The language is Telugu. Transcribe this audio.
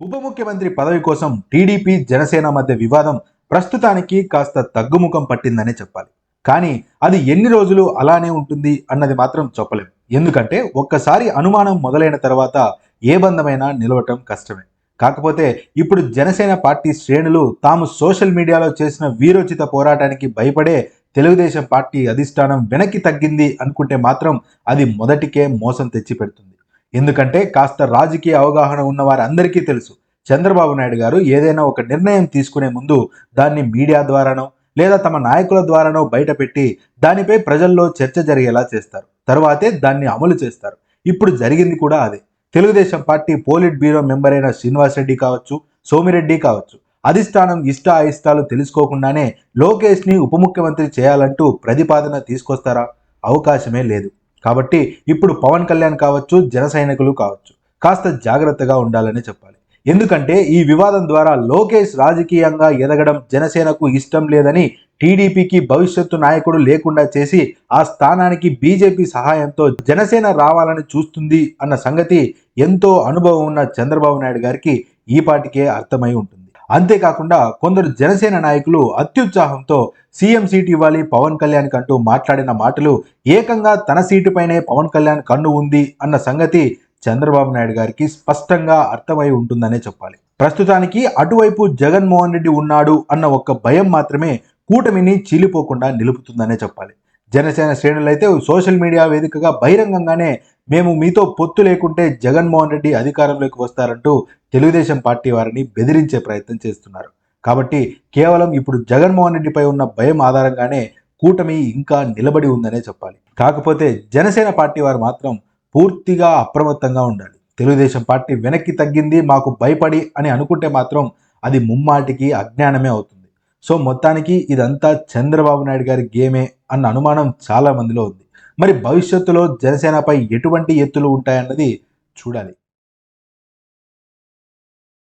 ఉప ముఖ్యమంత్రి పదవి కోసం టీడీపీ జనసేన మధ్య వివాదం ప్రస్తుతానికి కాస్త తగ్గుముఖం పట్టిందనే చెప్పాలి. కానీ అది ఎన్ని రోజులు అలానే ఉంటుంది అన్నది మాత్రం చెప్పలేం. ఎందుకంటే ఒక్కసారి అనుమానం మొదలైన తర్వాత ఏ బంధమైనా నిలవటం కష్టమే. కాకపోతే ఇప్పుడు జనసేన పార్టీ శ్రేణులు తాము సోషల్ మీడియాలో చేసిన వీరోచిత పోరాటానికి భయపడే తెలుగుదేశం పార్టీ అధిష్టానం వెనక్కి తగ్గింది అనుకుంటే మాత్రం అది మొదటికే మోసం తెచ్చిపెడుతుంది. ఎందుకంటే కాస్త రాజకీయ అవగాహన ఉన్న వారందరికీ తెలుసు చంద్రబాబు నాయుడు గారు ఏదైనా ఒక నిర్ణయం తీసుకునే ముందు దాన్ని మీడియా ద్వారానో లేదా తమ నాయకుల ద్వారానో బయటపెట్టి దానిపై ప్రజల్లో చర్చ జరిగేలా చేస్తారు. తరువాతే దాన్ని అమలు చేస్తారు. ఇప్పుడు జరిగింది కూడా అదే. Telugu Desam party politburo member అయిన శ్రీనివాస్ రెడ్డి కావచ్చు సోమిరెడ్డి కావచ్చు అధిష్టానం ఇష్ట అయిష్టాలు తెలుసుకోకుండానే లోకేష్ని ఉప ముఖ్యమంత్రి చేయాలంటూ ప్రతిపాదన తీసుకొస్తారా? అవకాశమే లేదు. కాబట్టి ఇప్పుడు పవన్ కళ్యాణ్ కావచ్చు జన సైనికులు కావచ్చు కాస్త జాగ్రత్తగా ఉండాలని చెప్పాలి. ఎందుకంటే ఈ వివాదం ద్వారా లోకేష్ రాజకీయంగా ఎదగడం జనసేనకు ఇష్టం లేదని టీడీపీకి భవిష్యత్తు నాయకుడు లేకుండా చేసి ఆ స్థానానికి బీజేపీ సహాయంతో జనసేన రావాలని చూస్తుంది అన్న సంగతి ఎంతో అనుభవం ఉన్న చంద్రబాబు నాయుడు గారికి ఈ పాటికే అర్థమై ఉంటుంది. అంతేకాకుండా కొందరు జనసేన నాయకులు అత్యుత్సాహంతో సీఎం సీటు ఇవ్వాలి పవన్ కళ్యాణ్ కంటూ మాట్లాడిన మాటలు ఏకంగా తన సీటుపైనే పవన్ కళ్యాణ్ కన్ను ఉంది అన్న సంగతి చంద్రబాబు నాయుడు గారికి స్పష్టంగా అర్థమై ఉంటుందనే చెప్పాలి. ప్రస్తుతానికి అటువైపు జగన్మోహన్ రెడ్డి ఉన్నాడు అన్న ఒక్క భయం మాత్రమే కూటమిని చీలిపోకుండా నిలుపుతుందనే చెప్పాలి. జనసేన శ్రేణులైతే సోషల్ మీడియా వేదికగా బహిరంగంగానే మేము మీతో పొత్తు లేకుంటే జగన్మోహన్ రెడ్డి అధికారంలోకి వస్తారంటూ తెలుగుదేశం పార్టీ వారిని బెదిరించే ప్రయత్నం చేస్తున్నారు. కాబట్టి కేవలం ఇప్పుడు జగన్మోహన్ రెడ్డిపై ఉన్న భయం ఆధారంగానే కూటమి ఇంకా నిలబడి ఉందనే చెప్పాలి. కాకపోతే జనసేన పార్టీ వారు మాత్రం పూర్తిగా అప్రమత్తంగా ఉండాలి. తెలుగుదేశం పార్టీ వెనక్కి తగ్గింది మాకు భయపడి అని అనుకుంటే మాత్రం అది ముమ్మాటికి అజ్ఞానమే అవుతుంది. సో మొత్తానికి ఇదంతా చంద్రబాబు నాయుడు గారి గేమే అన్న అనుమానం చాలా మందిలో ఉంది. మరి భవిష్యత్తులో జనసేనపై ఎటువంటి ఎత్తులు ఉంటాయన్నది చూడాలి.